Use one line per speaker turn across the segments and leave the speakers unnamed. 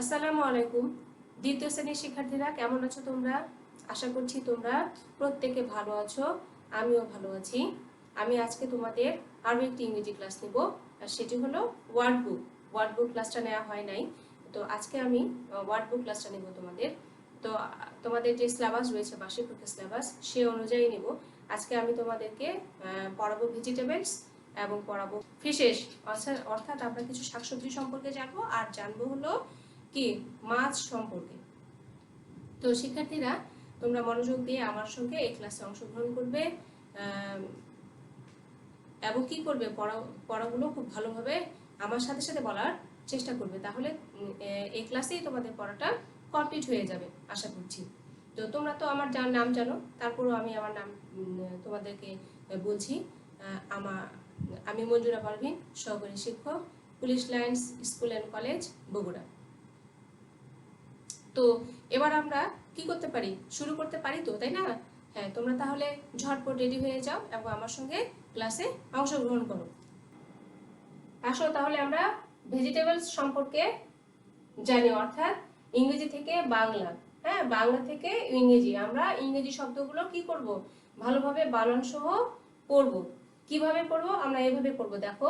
আসসালামু আলাইকুম। দ্বিতীয় শ্রেণির শিক্ষার্থীরা, কেমন আছো তোমরা? আশা করছি তোমরা প্রত্যেকে ভালো আছো, আমিও ভালো আছি। আমি আজকে তোমাদের আরও একটি ইংরেজি ক্লাস নেব, আর সেটি হলো ওয়ার্ড বুক ওয়ার্ড বুক ক্লাসটা নেওয়া হয় নাই, তো আজকে আমি ওয়ার্ড বুক ক্লাসটা নেব তোমাদের। তো তোমাদের যে সিলেবাস রয়েছে, বার্ষিক পরীক্ষা সিলেবাস সে অনুযায়ী নেব। আজকে আমি তোমাদেরকে পড়াবো ভেজিটেবলস এবং পড়াবো ফিশেস অর্থাৎ অর্থাৎ আমরা কিছু শাকসবজি সম্পর্কে জানব, আর জানব হলো কি? মাছ সম্পর্কে। তো শিক্ষার্থীরা, তোমরা মনোযোগ দিয়ে আমার সঙ্গে এই ক্লাসে অংশগ্রহণ করবে এবং কি করবে? পড়া, পড়াগুলো খুব ভালোভাবে আমার সাথে সাথে বলার চেষ্টা করবে। তাহলে এই ক্লাসেই তোমাদের পড়াটা কমপ্লিট হয়ে যাবে, আশা করছি। তো তোমরা তো আমার যার নাম জানো, তারপরেও আমি আমার নাম তোমাদেরকে বলছি। আমার আমি মঞ্জুরা পারভিন, সহকারী শিক্ষক, police lines school and college, Bogura. তো এবার আমরা কি করতে পারি? শুরু করতে পারি তো, তাই না? হ্যাঁ তোমরা তাহলে ঝটপট রেডি হয়ে যাও এবং আমার সঙ্গে ক্লাসে অংশগ্রহণ করো। আসো তাহলে আমরা ভেজিটেবলস সম্পর্কে জানি, অর্থাৎ ইংরেজি থেকে বাংলা। হ্যাঁ বাংলা থেকে ইংরেজি। আমরা ইংরেজি শব্দগুলো কি করব? ভালোভাবে বানান সহ পড়ব। কীভাবে পড়ব? আমরা এভাবে পড়ব। দেখো,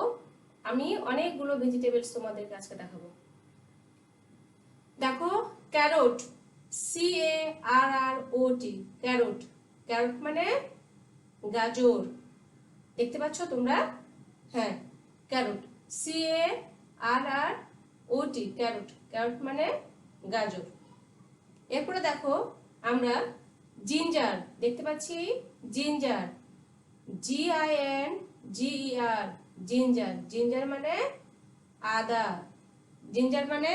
আমি অনেকগুলো ভেজিটেবলস তোমাদেরকে আজকে দেখাবো। দেখো carrot C A R R O T carrot. Carrot মানে গাজর। দেখতে পাচ্ছ তোমরা? হ্যাঁ carrot. C A R R O T carrot. Carrot মানে গাজর। এরপরে দেখো আমরা জিঞ্জার, দেখতে পাচ্ছি? Ginger. G I N G E R ginger. Ginger মানে আদা। জিঞ্জার মানে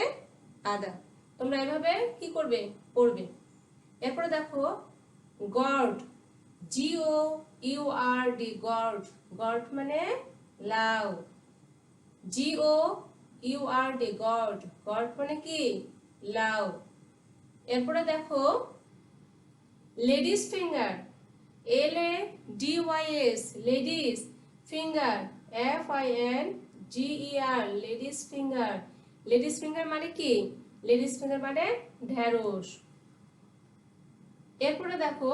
আদা। তোমরা এভাবে কি করবে? পড়বে। এরপরে দেখো, gourd G O U R D gourd. Gourd মানে লাউ। G O U R D gourd. Gourd মানে কি? লাউ। এরপরে দেখো, ladies finger L A D Y S ladies finger F I N G E R ladies finger. Ladies finger মানে কি? Ladies finger মানে ঢেঁড়স। এরপরে দেখো,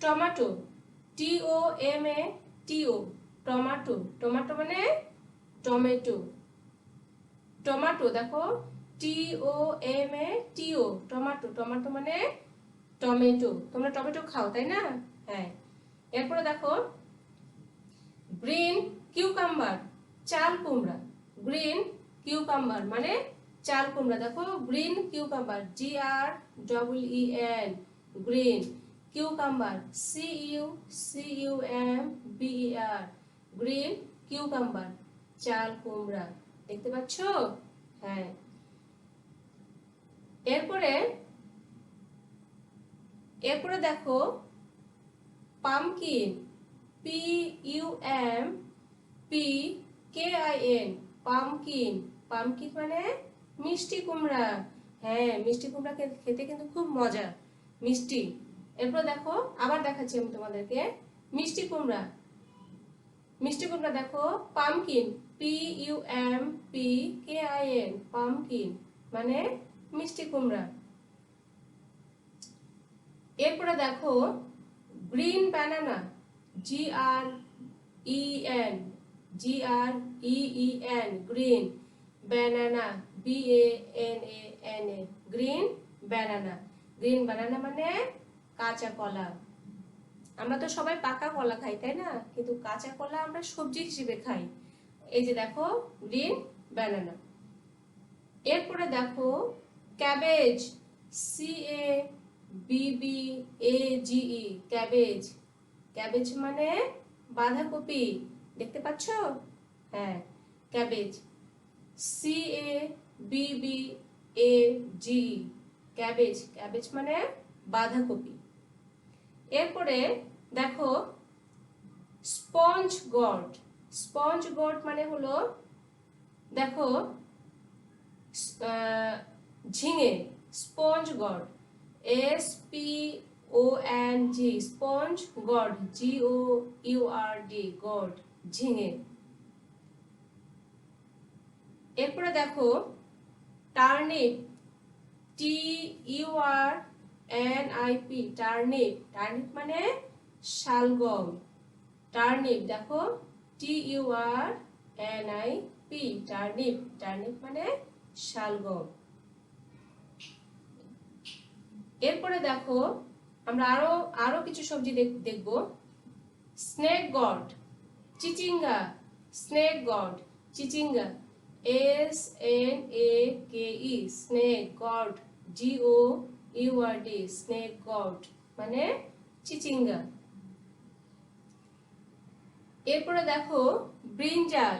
tomato T O M A T O tomato. Tomato মানে টমেটো। টমাটো দেখো T O M A T O tomato. Tomato মানে tomato. তোমরা টমেটো খাও, তাই না? হ্যাঁ। এরপরে দেখো, গ্রিন কিউকাম্বার, চাল কুমড়া। গ্রিন কিউকাম্বার মানে চাল কুমড়া, দেখো green cucumber G R double E N green cucumber C U C U M B E R green cucumber চাল কুমড়া, দেখতে পাচ্ছ? হ্যাঁ। এরপরে এরপরে দেখো pumpkin P U M P K I N pumpkin pumpkin মানে মিষ্টি কুমড়া। হ্যাঁ মিষ্টি কুমড়া খেতে কিন্তু খুব মজা। মিষ্টি। এরপর দেখো, আবার দেখাচ্ছি আমি তোমাদেরকে। মিষ্টি কুমড়া। মিষ্টি কুমড়া দেখো pumpkin P U M P K I N pumpkin মানে মিষ্টি কুমড়া। এরপরে দেখো green banana G R E N G R E N green banana B A N A N A green banana green banana মানে কাঁচা কলা। আমরা তো সবাই পাকা কলা খাই, তাই না? কিন্তু কাঁচা কলা আমরা সবজি হিসেবে খাই। এই যে দেখো গ্রিন ব্যানানা এরপরে দেখো ক্যাবেজ সি এ বিবি এ জি ই ক্যাবেজ ক্যাবেজ মানে বাঁধাকপি। দেখতে পাচ্ছ? হ্যাঁ ক্যাবেজ সি এ বিবি এ জি ক্যাবেজ ক্যাবেজ মানে বাঁধাকপি। এরপরে দেখো স্পঞ্জ গড স্পঞ্জ গড মানে হলো, দেখো ঝিঙে sponge gourd S P O N G sponge gourd G O U R D gourd ঝিঙে। এরপরে দেখো turnip T U R N I P turnip turnip মানে শালগম। টার্নিপ দেখো। T U R N I P turnip turnip মানে শালগম। এরপরে দেখো, আমরা আরও আরও কিছু সবজি দেখ- দেখব। স্নেক গড চিচিঙ্গা স্নেক গড চিচিঙ্গা S N A K E snake gourd G O U R D snake gourd মানে চিচিঙ্গা। এরপরে দেখো brinjal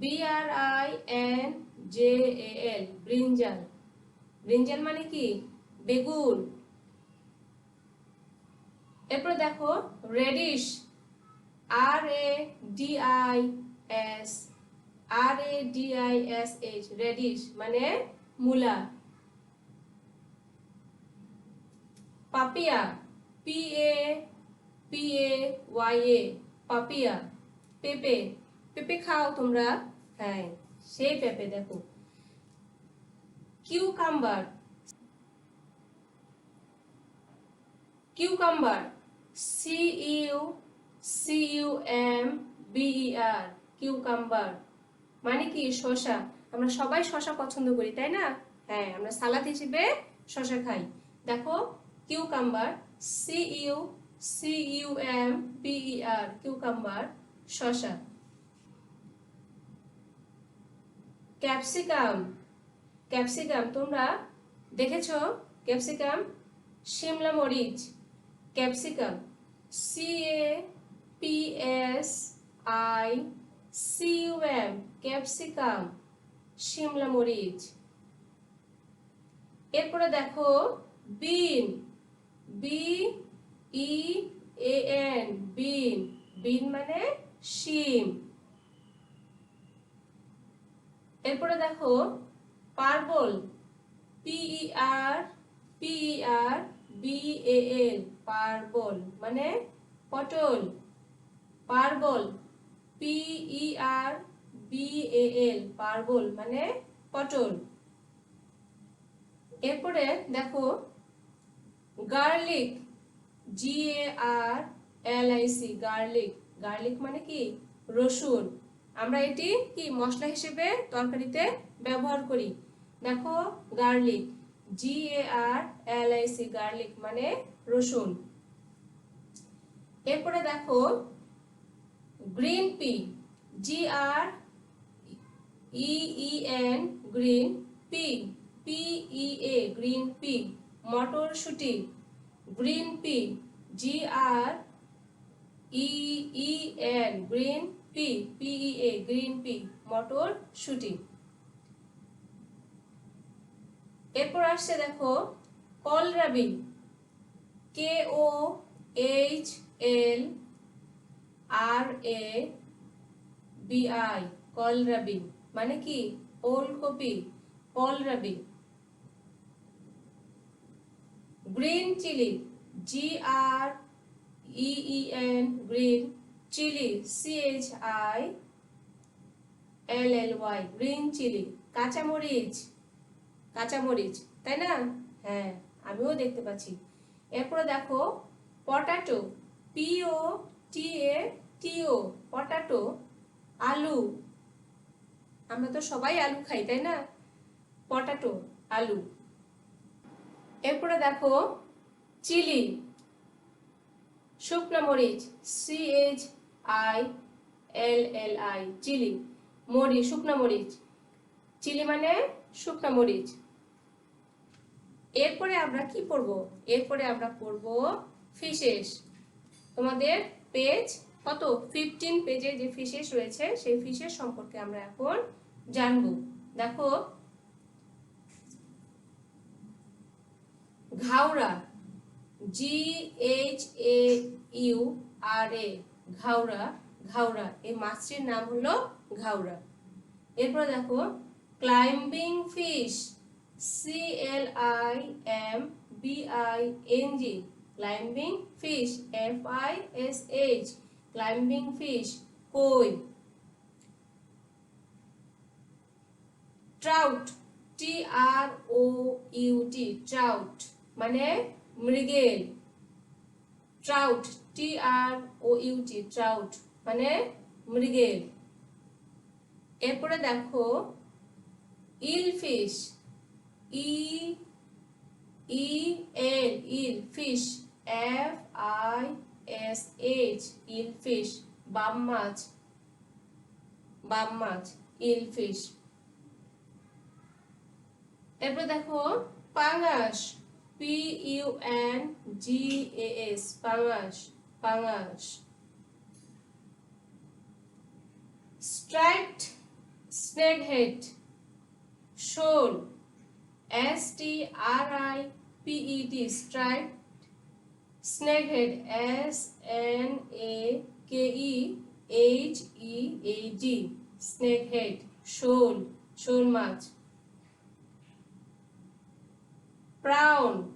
B R I N J A L brinjal brinjal মানে কি? বেগুন। এরপর দেখো radish R A D I S R A D I S H radish মানে মূলা papaya P A P A Y A papaya পেঁপে পেঁপে খাও তোমরা হ্যাঁ সেই পেঁপে দেখো cucumber cucumber C U C U M B E R cucumber মানে কি, শসা? আমরা সবাই শসা পছন্দ করি, তাই না? হ্যাঁ আমরা সালাদ হিসেবে শসা খাই। দেখো cucumber C U C U M B E R cucumber শসা। ক্যাপসিকাম ক্যাপসিকাম, তোমরা দেখেছ? ক্যাপসিকাম, শিমলা মরিচ, capsicum C A P S I C U M capsicum Shimla মরিচ এরপরে দেখো বিন বি ই এন বিন বিন মানে শিম। এরপরে দেখো, পার্বল। পিই আর পিই আর বি এ এল পার্বল। মানে পটল। পার্বল। পিই আর বি এ এল পার্বল মানে পটল। এরপরে দেখো garlic G R L I garlic garlic মানে কি? রসুন। আমরা এটি কি? মশলা হিসেবে তরকারিতে ব্যবহার করি। দেখো garlic G R L I garlic মানে রসুন। এরপরে দেখো green pea G R E E N green P P E A green pea, মটরশুটি, green pea G R E E N green pea P E A green pea, মটরশুটি। এরপর আসছে দেখো, kohlrabi K O H L R A B I kohlrabi মানে কি? ওলকপি kohlrabi green chili G R E N green chili C I L L Y green chili. কাঁচামরিচ কাঁচামরিচ, তাই না? হ্যাঁ আমিও দেখতে পাচ্ছি। এরপরে দেখো, পটাটো পিও টি এ টিও পটাটো, আলু। আমরা তো সবাই আলু খাই, তাই না? পটাটো, আলু। এরপরে দেখো, চিলি। শুকনো মরিচ C H I L L I chili. মরিচ শুকনো মরিচ। চিলি মানে শুকনো মরিচ। এরপরে আমরা কি পড়ব এরপরে আমরা পড়ব ফিশেস তোমাদের পেজ কত? ফিফটিন পেজে যে ফিশেস রয়েছে, সেই ফিশেস সম্পর্কে আমরা এখন জানব। দেখো, ঘাওড়া জি এইচ এ ইউ আর এ ঘাওড়া ঘাওড়া, এই মাছটির নাম হলো ঘাওড়া। এরপর দেখো climbing fish C L I M B I N G climbing fish F I S H climbing fish কই trout T R O U T trout মানে মৃগেল. Trout T R O U T trout মানে মৃগেল. এরপরে দেখো, eel fish, E E, L, eel, fish, F, I S, H, eel fish, বাম মাছ বাম মাছ, ইল ফিশ। এরপর দেখো, pangas P U N G A S পাঙাশ পাঙাশ। স্ট্রাইপড স্নেক হেড শোল S T R I P E T striped snake head S, N, A, K, E, H, E A D. Snake head শোল শোল মাছ। Prawn,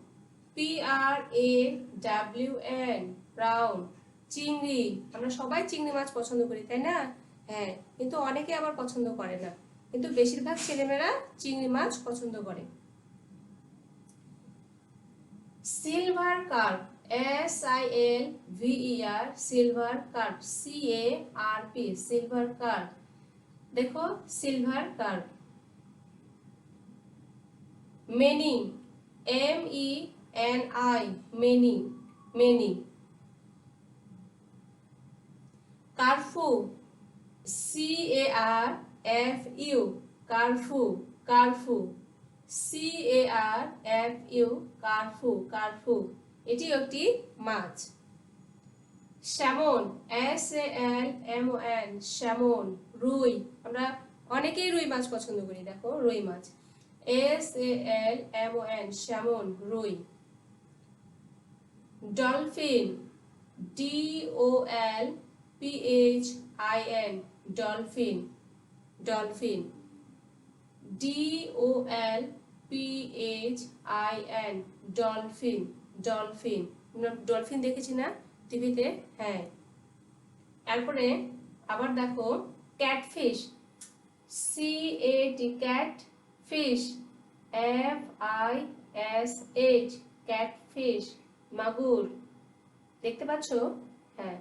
P R A W N, prawn. চিংড়ি, আমরা সবাই চিংড়ি মাছ পছন্দ করি, তাই না? হ্যাঁ কিন্তু অনেকে আবার পছন্দ করে না। কিন্তু বেশিরভাগ ছেলেমেয়েরা চিংড়ি মাছ পছন্দ করে। Silver carp S I L V R silver carp C A R P silver carp দেখো silver carp many M E N I many many curfew C A R F U curfew curfew C A R F U curfew curfew এটি একটি মাছ। Salmon S A L M O N salmon, রুই। আমরা অনেকেই রুই মাছ পছন্দ করি, দেখো, রুই মাছ। S A L M O N salmon, রুই। Dolphin D O L P H I N dolphin. Dolphin. D O L P H I N dolphin. Dolphin dolphin দেখেছি না টিভিতে? হ্যাঁ। তারপরে আবার দেখো, catfish C A T cat fish F I S H catfish, মাগুর। দেখতে পাচ্ছ? হ্যাঁ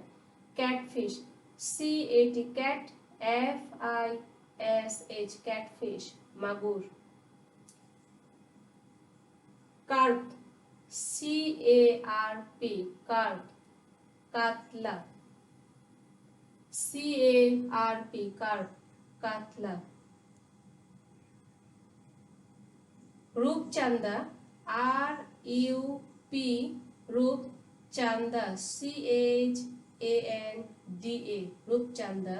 catfish C A T cat F I S H catfish, মাগুর। Carp. C A R P carp কাতলা C A R P carp কাতলা rupchanda R U P rupchanda C H A N D A rupchanda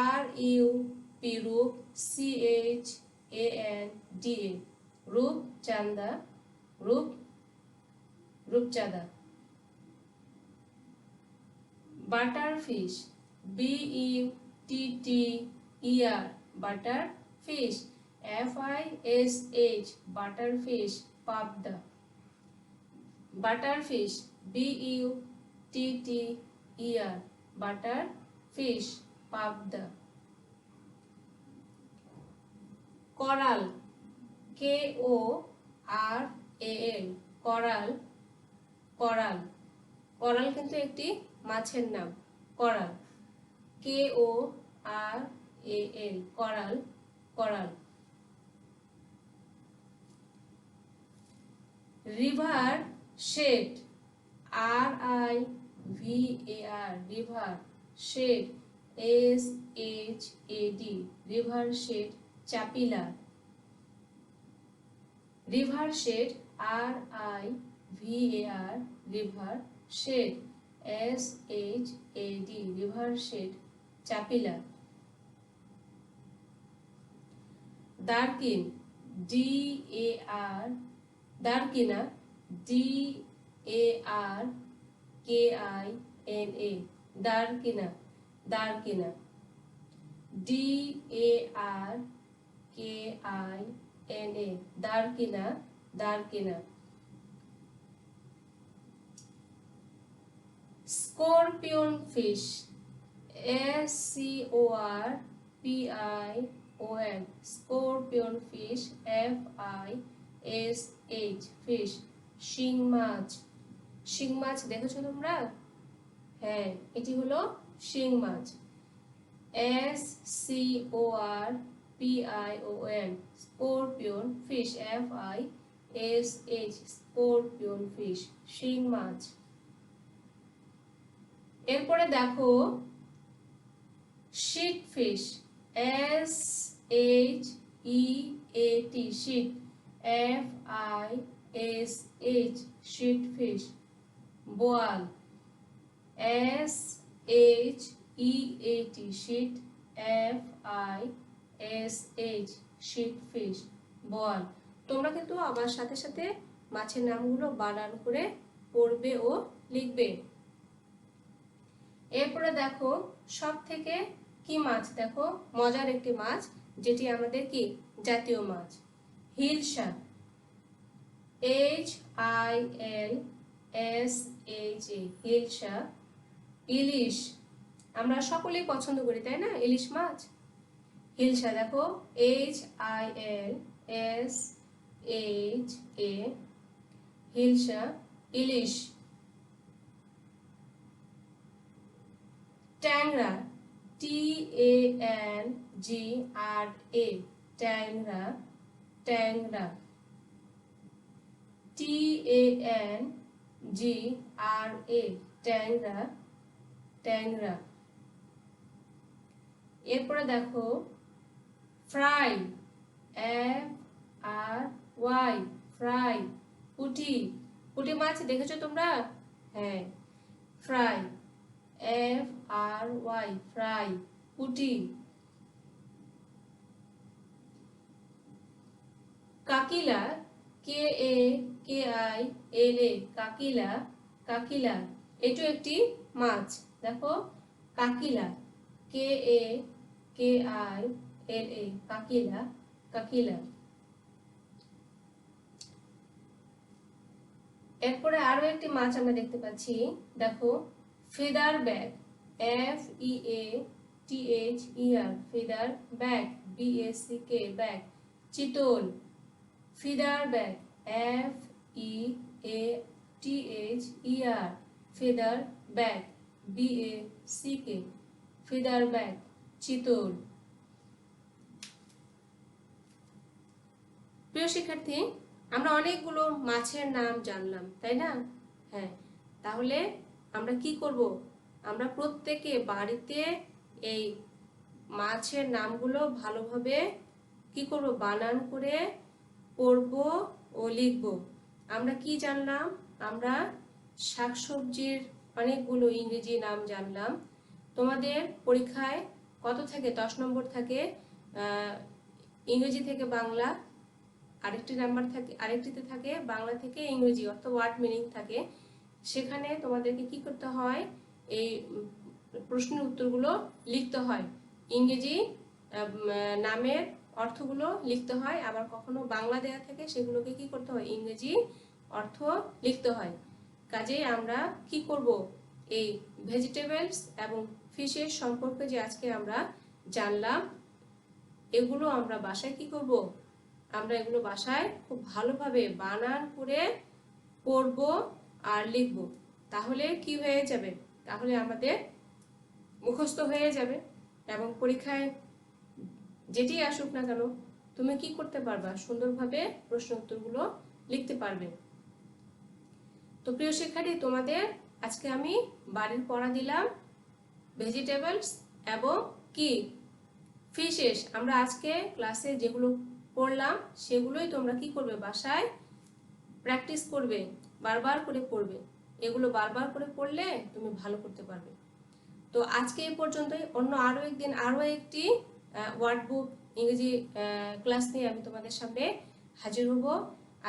R U P রূপ C H A N D A rupchanda রূপ রূপচাঁদা butter fish B U T T E R butter fish F I S H butter fish পাবদা butter fish B U T T E R butter fish পাবদা coral K O R A L coral coral. করাল কিন্তু একটি মাছের নাম, করাল। কে O R A L coral coral. River shad R I V A R river shad S H A D river shad Chapila river shad R I V A R river shad S H A D river shad চাপিলা দারকিন D A R দারকিনা D A R K I N A দারকিনা দারকিনা D A R K I N A দারকিনা দারকিনা scorpion fish S C O R P I O N scorpion fish F I S H fish শিং মাছ। শিং মাছ দেখেছ তোমরা? হ্যাঁ এটি হলো শিং মাছ। S C O R P I O N scorpion fish F I S H scorpion fish, শিং মাছ। এরপরে দেখো sheat fish S H E A T sheat F I S H sheat fish, বোয়াল S H E A T sheat F I S H fish বোয়াল তোমরা কিন্তু আমার সাথে সাথে মাছের নামগুলো বানান করে পড়বে ও লিখবে। এরপরে দেখো সব থেকে কি মাছ? দেখো, মজার একটি মাছ, যেটি আমাদের কি? জাতীয় মাছ। Hilsa H I L S H A hilsa ইলিশ। আমরা সকলেই পছন্দ করি, তাই না? ইলিশ মাছ? হিলসা দেখো H I L S H A hilsa ইলিশ, ট্যাংরা টি এ এন জি আর এ ট্যাংরা ট্যাংরা টি এ এন জি আর এ ট্যাংরা ট্যাংরা। এরপরে দেখো fry, F R Y, fry. পুটি পুটি মাছ দেখেছ তোমরা? হ্যাঁ। Fry, F R Y, fry. পুটি। কাকিলা, K A K I L A, কাকিলা কাকিলা। এটাও একটি মাছ। দেখো, কাকিলা, K A K I L A কাকিলা কাকিলা। এরপরে আরও একটি মাছ আমরা দেখতে পাচ্ছি। দেখো, feather back F E A T H E R feather back B A C K back, চিতল, feather back F E A T H E R feather back B A C K feather back, চিতল। প্রিয় শিক্ষার্থী, আমরা অনেকগুলো মাছের নাম জানলাম, তাই না? হ্যাঁ তাহলে আমরা কি করব? আমরা প্রত্যেকে বাড়িতে এই মাছের নামগুলো ভালোভাবে কি করব? বানান করে পড়ব ও লিখব। আমরা কি জানলাম? আমরা শাকসবজির অনেকগুলো ইংরেজি নাম জানলাম। তোমাদের পরীক্ষায় কত থাকে? দশ নম্বর থাকে ইংরেজি থেকে বাংলা আরেকটি নাম্বার থাকে, আরেকটিতে থাকে, বাংলা থেকে ইংরেজি অর্থাৎ ওয়ার্ড মিনিং থাকে। সেখানে তোমাদেরকে কি করতে হয়, এই প্রশ্নের উত্তরগুলো লিখতে হয়। ইংরেজি নামের অর্থগুলো লিখতে হয়, আবার কখনো বাংলা দেয়া থাকে, সেগুলোকে কি করতে হয়, ইংরেজি অর্থ লিখতে হয়। কাজেই আমরা কি করব, এই ভেজিটেবলস এবং ফিশের সম্পর্কে যে আজকে আমরা জানলাম, এগুলো আমরা বাসায় কি করব আমরা এগুলো বাসায় খুব ভালোভাবে বানান করে পড়ব আর লিখব। তাহলে কি হয়ে যাবে? তাহলে আমাদের মুখস্থ হয়ে যাবে এবং পরীক্ষায় যেটি আসুক না কেন, তুমি কি করতে পারবা? সুন্দরভাবে প্রশ্ন উত্তরগুলো লিখতে পারবে। তো প্রিয় শিক্ষার্থী, তোমাদের আজকে আমি বাড়ির পড়া দিলাম ভেজিটেবলস এবং কি? ফিশেস আমরা আজকে ক্লাসে যেগুলো পড়লাম, সেগুলোই তোমরা কি করবে? বাসায় প্র্যাকটিস করবে, বারবার করে পড়বে। এগুলো বারবার করে পড়লে তুমি ভালো করতে পারবে। তো আজকে এই পর্যন্তই। অন্য আরও একদিন, আরও একটি ওয়ার্ড বুক ইংরেজি ক্লাস নিয়ে আমি তোমাদের সামনে হাজির হব।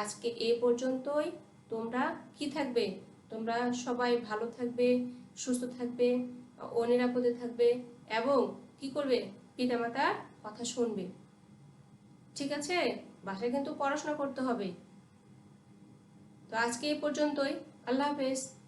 আজকে এ পর্যন্তই। তোমরা কি থাকবে? তোমরা সবাই ভালো থাকবে, সুস্থ থাকবে, অনিরাপদে থাকবে এবং কি করবে? পিতামাতার কথা শুনবে। ঠিক আছে? বাসায় কিন্তু পড়াশোনা করতে হবে। তো আজকে এই পর্যন্তই। আল্লাহ হাফেজ।